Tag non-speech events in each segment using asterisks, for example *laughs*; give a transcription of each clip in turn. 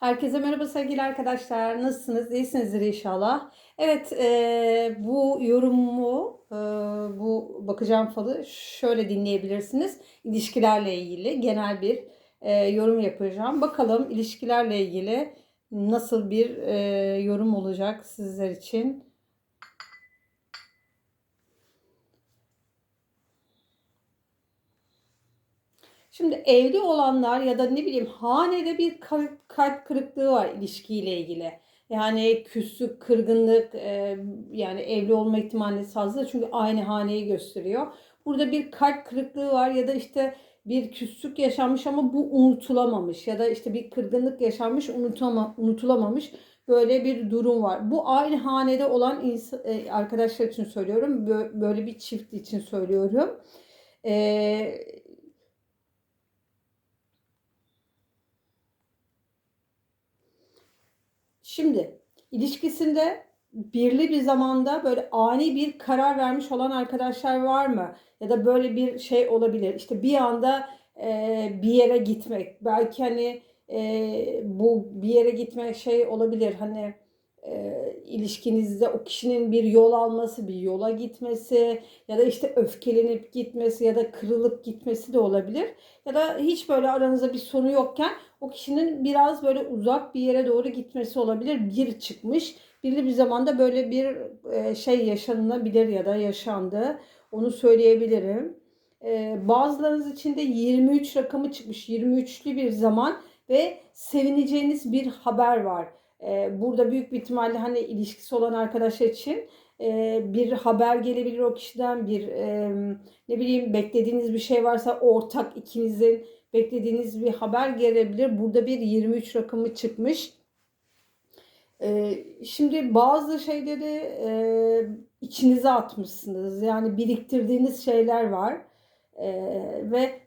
Herkese merhaba sevgili arkadaşlar. Nasılsınız? İyisinizdir inşallah. Evet, e, bu yorumumu, e, bu bakacağım falı şöyle dinleyebilirsiniz. İlişkilerle ilgili genel bir e, yorum yapacağım. Bakalım ilişkilerle ilgili nasıl bir e, yorum olacak sizler için. Şimdi evli olanlar ya da ne bileyim hanede bir kalp, kırıklığı var ilişkiyle ilgili. Yani küslük, kırgınlık, e, yani evli olma ihtimali fazla çünkü aynı haneyi gösteriyor. Burada bir kalp kırıklığı var ya da işte bir küslük yaşanmış ama bu unutulamamış ya da işte bir kırgınlık yaşanmış unutama, unutulamamış böyle bir durum var. Bu aynı hanede olan e, arkadaşlar için söylüyorum. Bö- Böyle bir çift için söylüyorum. E, Şimdi ilişkisinde birli bir zamanda böyle ani bir karar vermiş olan arkadaşlar var mı? Ya da böyle bir şey olabilir. İşte bir anda e, bir yere gitmek. Belki hani e, bu bir yere gitmek şey olabilir. Hani e, ilişkinizde o kişinin bir yol alması, bir yola gitmesi ya da işte öfkelenip gitmesi ya da kırılıp gitmesi de olabilir. Ya da hiç böyle aranızda bir sorun yokken o kişinin biraz böyle uzak bir yere doğru gitmesi olabilir. Bir çıkmış. Belli bir zamanda böyle bir e, şey yaşanılabilir ya da yaşandı. Onu söyleyebilirim. E, bazılarınız için de 23 rakamı çıkmış. 23'lü bir zaman ve sevineceğiniz bir haber var. E, burada büyük bir ihtimalle hani ilişkisi olan arkadaşlar için bir haber gelebilir o kişiden. Bir ne bileyim beklediğiniz bir şey varsa ortak ikinizin beklediğiniz bir haber gelebilir. Burada bir 23 rakamı çıkmış. Ee, şimdi bazı şeyleri e, içinize atmışsınız. Yani biriktirdiğiniz şeyler var. Ee, ve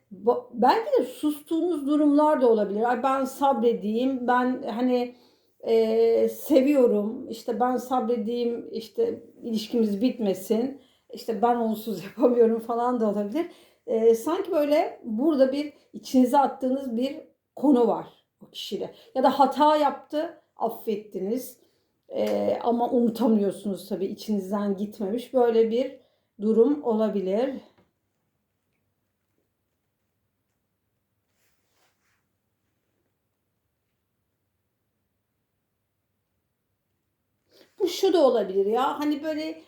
belki de sustuğunuz durumlar da olabilir. Ben sabredeyim, ben hani e, seviyorum, işte ben sabredeyim, işte ilişkimiz bitmesin, işte ben onsuz *laughs* yapamıyorum falan da olabilir e, sanki böyle burada bir içinize attığınız bir konu var o kişiyle. Ya da hata yaptı, affettiniz e, ama unutamıyorsunuz tabii içinizden gitmemiş. Böyle bir durum olabilir. Bu şu da olabilir ya hani böyle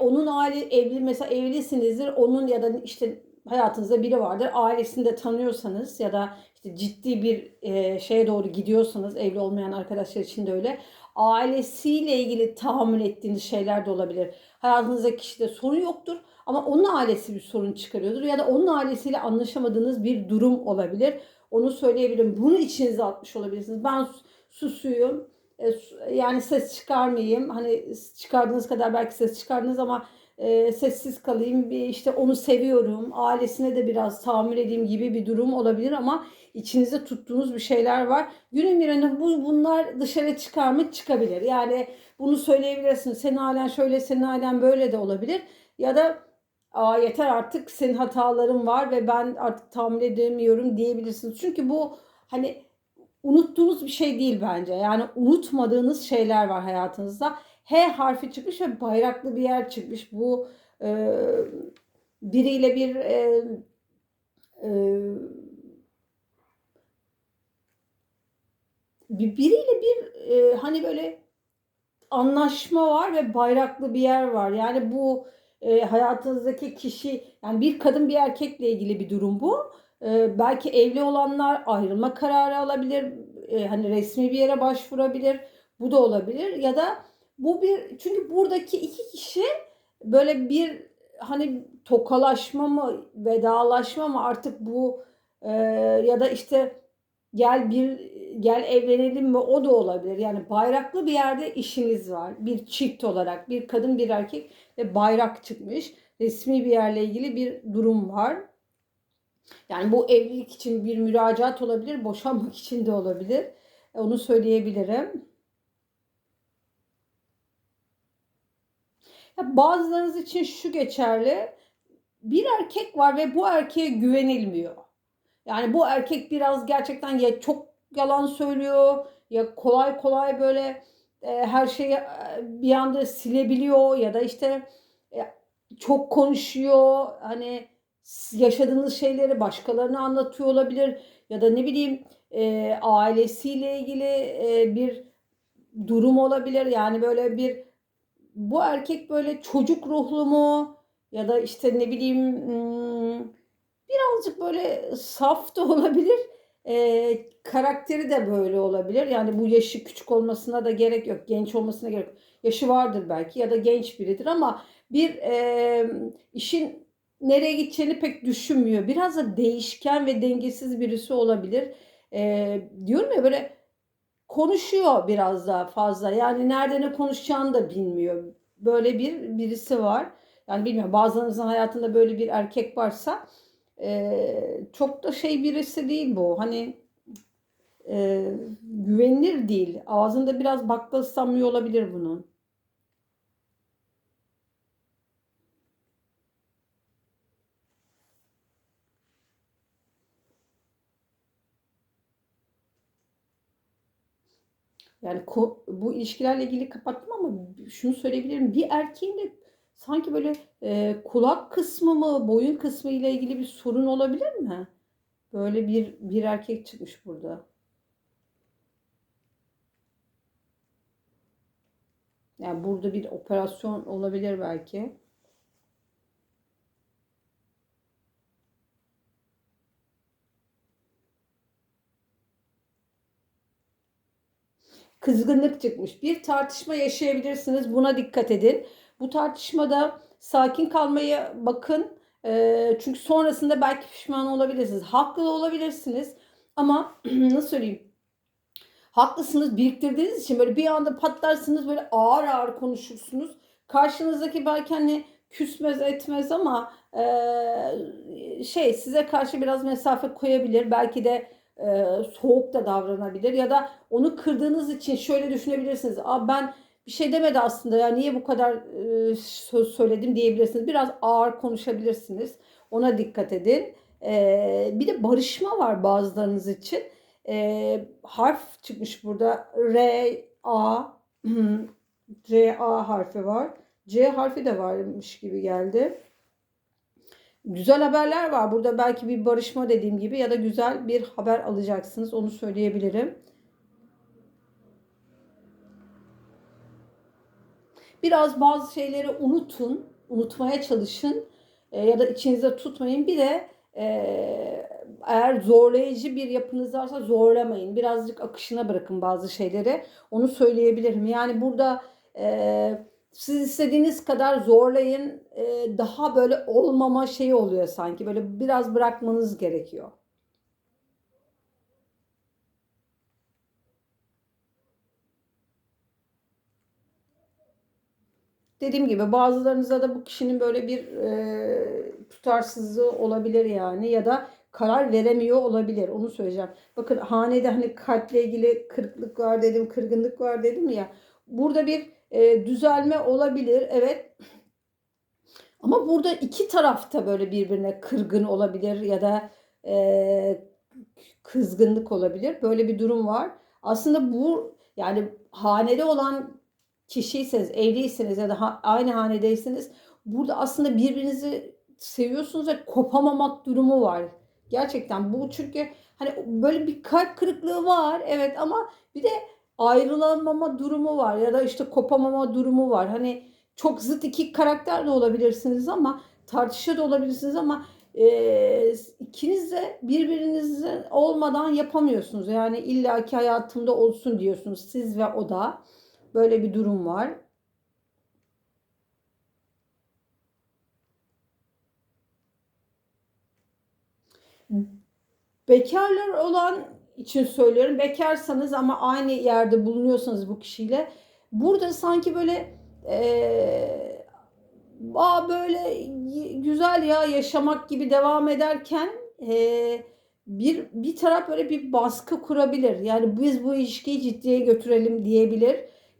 onun aile evli mesela evlisinizdir onun ya da işte hayatınızda biri vardır. Ailesini de tanıyorsanız ya da işte ciddi bir e, şeye doğru gidiyorsanız evli olmayan arkadaşlar için de öyle. Ailesiyle ilgili tahammül ettiğiniz şeyler de olabilir. Hayatınızda kişide sorun yoktur ama onun ailesi bir sorun çıkarıyordur ya da onun ailesiyle anlaşamadığınız bir durum olabilir. Onu söyleyebilirim. Bunu içinize atmış olabilirsiniz. Ben susuyum. E, yani ses çıkarmayayım. Hani çıkardığınız kadar belki ses çıkardınız ama e, sessiz kalayım, bir işte onu seviyorum, ailesine de biraz tahammül edeyim gibi bir durum olabilir ama içinizde tuttuğunuz bir şeyler var. Günün birinde bu bunlar dışarı çıkar mı? Çıkabilir. Yani bunu söyleyebilirsin. Senin ailen şöyle, senin ailen böyle de olabilir. Ya da Aa, yeter artık senin hataların var ve ben artık tahammül edemiyorum diyebilirsiniz. Çünkü bu hani unuttuğunuz bir şey değil bence. Yani unutmadığınız şeyler var hayatınızda H harfi çıkmış ve bayraklı bir yer çıkmış. Bu e, biriyle bir e, e, biriyle bir e, hani böyle anlaşma var ve bayraklı bir yer var. Yani bu e, hayatınızdaki kişi yani bir kadın bir erkekle ilgili bir durum bu. E, belki evli olanlar ayrılma kararı alabilir. E, hani resmi bir yere başvurabilir. Bu da olabilir ya da bu bir çünkü buradaki iki kişi böyle bir hani tokalaşma mı vedalaşma mı artık bu e, ya da işte gel bir gel evlenelim mi o da olabilir. Yani bayraklı bir yerde işiniz var. Bir çift olarak bir kadın bir erkek ve bayrak çıkmış. Resmi bir yerle ilgili bir durum var. Yani bu evlilik için bir müracaat olabilir, boşanmak için de olabilir. Onu söyleyebilirim. Ya bazılarınız için şu geçerli. Bir erkek var ve bu erkeğe güvenilmiyor. Yani bu erkek biraz gerçekten ya çok yalan söylüyor ya kolay kolay böyle e, her şeyi e, bir anda silebiliyor ya da işte e, çok konuşuyor. Hani yaşadığınız şeyleri başkalarına anlatıyor olabilir ya da ne bileyim e, ailesiyle ilgili e, bir durum olabilir. Yani böyle bir bu erkek böyle çocuk ruhlu mu ya da işte ne bileyim hmm, birazcık böyle saf da olabilir. Ee, karakteri de böyle olabilir. Yani bu yaşı küçük olmasına da gerek yok. Genç olmasına gerek yok. Yaşı vardır belki ya da genç biridir ama bir e, işin nereye gideceğini pek düşünmüyor. Biraz da değişken ve dengesiz birisi olabilir. Ee, diyorum ya böyle konuşuyor biraz daha fazla. Yani nerede ne konuşacağını da bilmiyor. Böyle bir birisi var. Yani bilmiyorum bazılarınızın hayatında böyle bir erkek varsa e, çok da şey birisi değil bu. Hani e, güvenilir değil. Ağzında biraz bakla olabilir bunun. Yani bu ilişkilerle ilgili kapattım ama şunu söyleyebilirim. Bir erkeğin de sanki böyle e, kulak kısmı mı, boyun kısmı ile ilgili bir sorun olabilir mi? Böyle bir bir erkek çıkmış burada. Yani burada bir operasyon olabilir belki. Kızgınlık çıkmış. Bir tartışma yaşayabilirsiniz. Buna dikkat edin. Bu tartışmada sakin kalmaya bakın. Ee, çünkü sonrasında belki pişman olabilirsiniz. Haklı olabilirsiniz. Ama *clears throat* nasıl söyleyeyim? Haklısınız biriktirdiğiniz için böyle bir anda patlarsınız böyle ağır ağır konuşursunuz. Karşınızdaki belki hani küsmez etmez ama e, şey size karşı biraz mesafe koyabilir. Belki de e, soğuk da davranabilir ya da onu kırdığınız için şöyle düşünebilirsiniz. Aa, ben bir şey demedi aslında ya niye bu kadar e, söz söyledim diyebilirsiniz. Biraz ağır konuşabilirsiniz. Ona dikkat edin. E, bir de barışma var bazılarınız için e, harf çıkmış burada. R, A, *clears throat* C, A harfi var. C harfi de varmış gibi geldi. Güzel haberler var. Burada belki bir barışma dediğim gibi ya da güzel bir haber alacaksınız. Onu söyleyebilirim. Biraz bazı şeyleri unutun. Unutmaya çalışın. E, ya da içinizde tutmayın. Bir de e, eğer zorlayıcı bir yapınız varsa zorlamayın. Birazcık akışına bırakın bazı şeyleri. Onu söyleyebilirim. Yani burada e, siz istediğiniz kadar zorlayın. E, daha böyle olmama şeyi oluyor sanki. Böyle biraz bırakmanız gerekiyor. Dediğim gibi bazılarınıza da bu kişinin böyle bir e, tutarsızlığı olabilir yani ya da karar veremiyor olabilir. Onu söyleyeceğim. Bakın hanede hani kalple ilgili kırıklık var dedim, kırgınlık var dedim ya. Burada bir e, düzelme olabilir. Evet. Ama burada iki tarafta böyle birbirine kırgın olabilir ya da e, kızgınlık olabilir. Böyle bir durum var. Aslında bu yani hanede olan kişiyseniz, evliyseniz ya da ha, aynı hanedeyseniz burada aslında birbirinizi seviyorsunuz ve kopamamak durumu var. Gerçekten bu çünkü hani böyle bir kalp kırıklığı var evet ama bir de ayrılamama durumu var ya da işte kopamama durumu var. Hani çok zıt iki karakter de olabilirsiniz ama tartışıyor da olabilirsiniz ama e, ikiniz de birbirinizin olmadan yapamıyorsunuz. Yani illaki hayatımda olsun diyorsunuz siz ve o da. Böyle bir durum var. Bekarlar olan için söylüyorum. Bekarsanız ama aynı yerde bulunuyorsanız bu kişiyle burada sanki böyle eee aa böyle güzel ya yaşamak gibi devam ederken eee, bir bir taraf böyle bir baskı kurabilir. Yani biz bu ilişkiyi ciddiye götürelim diyebilir.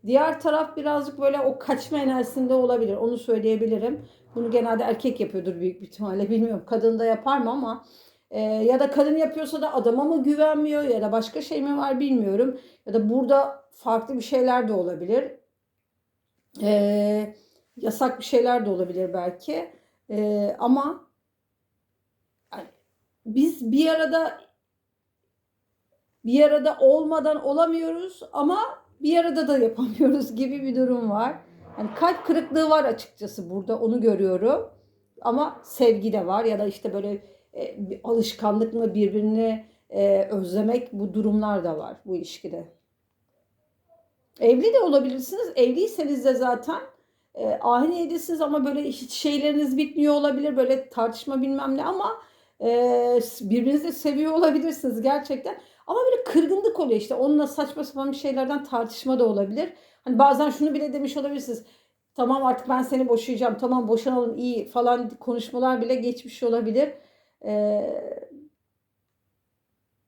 Diğer taraf birazcık böyle o kaçma enerjisinde olabilir. Onu söyleyebilirim. Bunu genelde erkek yapıyordur büyük bir ihtimalle. Bilmiyorum kadın da yapar mı ama Ee, ya da kadın yapıyorsa da adama mı güvenmiyor ya da başka şey mi var bilmiyorum. Ya da burada farklı bir şeyler de olabilir. Ee, yasak bir şeyler de olabilir belki. Ee, ama biz bir arada bir arada olmadan olamıyoruz ama bir arada da yapamıyoruz *laughs* gibi bir durum var. Yani kalp kırıklığı var açıkçası burada onu görüyorum. Ama sevgi de var ya da işte böyle e, bir alışkanlık mı birbirini e, özlemek bu durumlar da var bu ilişkide. Evli de olabilirsiniz. Evliyseniz de zaten e, ahin evlisiniz ama böyle hiç şeyleriniz bitmiyor olabilir. Böyle tartışma bilmem ne ama e, birbirinizi seviyor olabilirsiniz gerçekten. Ama böyle kırgınlık oluyor işte. Onunla saçma sapan bir şeylerden tartışma da olabilir. Hani bazen şunu bile demiş olabilirsiniz. Tamam artık ben seni boşayacağım. Tamam boşanalım iyi falan konuşmalar bile geçmiş olabilir. Ee,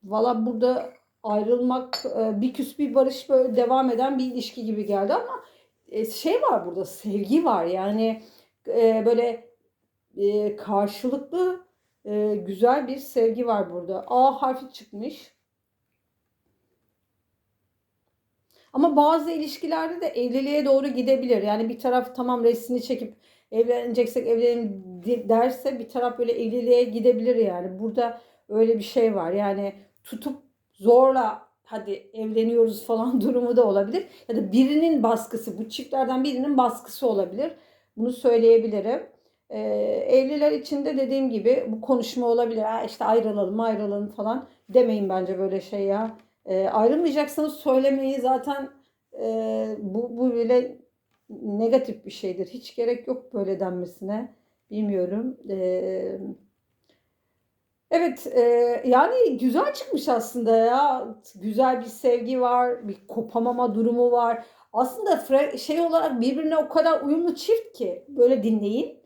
Valla burada ayrılmak e, bir küs bir barış böyle devam eden bir ilişki gibi geldi ama e, şey var burada sevgi var yani e, böyle e, karşılıklı e, güzel bir sevgi var burada. A harfi çıkmış. Ama bazı ilişkilerde de evliliğe doğru gidebilir. Yani bir taraf tamam resmini çekip evleneceksek evlenelim de- derse bir taraf böyle evliliğe gidebilir yani. Burada öyle bir şey var. Yani tutup zorla hadi evleniyoruz falan *laughs* durumu da olabilir. Ya da birinin baskısı, bu çiftlerden birinin baskısı olabilir. Bunu söyleyebilirim. Ee, evliler için de dediğim gibi bu konuşma olabilir. Ha, işte ayrılalım ayrılalım falan demeyin bence böyle şey ya. Ee, ayrılmayacaksanız söylemeyi zaten e, bu, bu bile negatif bir şeydir. Hiç gerek yok böyle denmesine. Bilmiyorum. Ee, evet, e, yani güzel çıkmış aslında ya. Güzel bir sevgi var, bir kopamama durumu var. Aslında şey olarak birbirine o kadar uyumlu çift ki böyle dinleyin.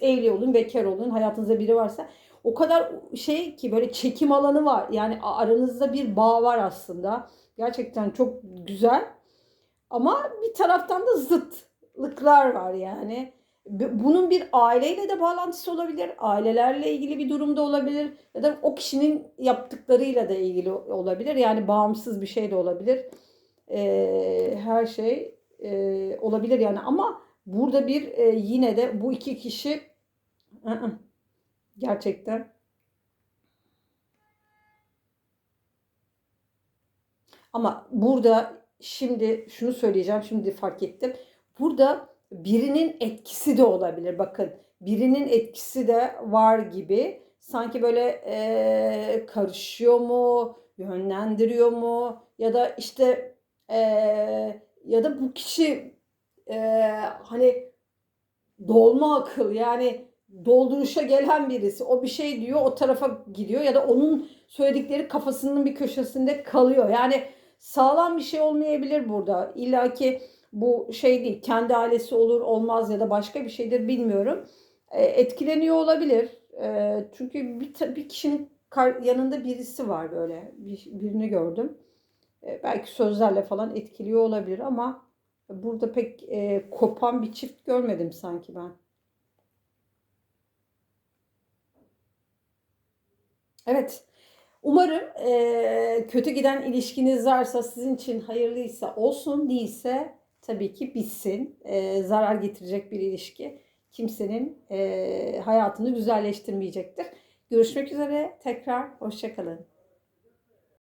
Evli olun, bekar olun, hayatınızda biri varsa o kadar şey ki böyle çekim alanı var. Yani aranızda bir bağ var aslında. Gerçekten çok güzel. Ama bir taraftan da zıtlıklar var yani. Bunun bir aileyle de bağlantısı olabilir. Ailelerle ilgili bir durumda olabilir. Ya da o kişinin yaptıklarıyla da ilgili olabilir. Yani bağımsız bir şey de olabilir. Ee, her şey e, olabilir yani. Ama burada bir e, yine de bu iki kişi ı-ı, gerçekten Ama burada şimdi şunu söyleyeceğim, şimdi fark ettim. Burada birinin etkisi de olabilir. Bakın birinin etkisi de var gibi. Sanki böyle eee, karışıyor mu, yönlendiriyor mu ya da işte eee, ya da bu kişi eee, hani dolma akıl yani dolduruşa gelen birisi. O bir şey diyor o tarafa gidiyor ya da onun söyledikleri kafasının bir köşesinde kalıyor. Yani sağlam bir şey olmayabilir burada. İlla ki bu şey değil. Kendi ailesi olur olmaz ya da başka bir şeydir bilmiyorum. E, etkileniyor olabilir. E, çünkü bir, bir kişinin yanında birisi var böyle. Bir, birini gördüm. E, belki sözlerle falan etkiliyor olabilir ama burada pek e, kopan bir çift görmedim sanki ben. Evet. Umarım eee, kötü giden ilişkiniz varsa sizin için hayırlıysa olsun değilse tabii ki bitsin. Eee, zarar getirecek bir ilişki kimsenin eee, hayatını güzelleştirmeyecektir. Görüşmek üzere tekrar hoşça kalın.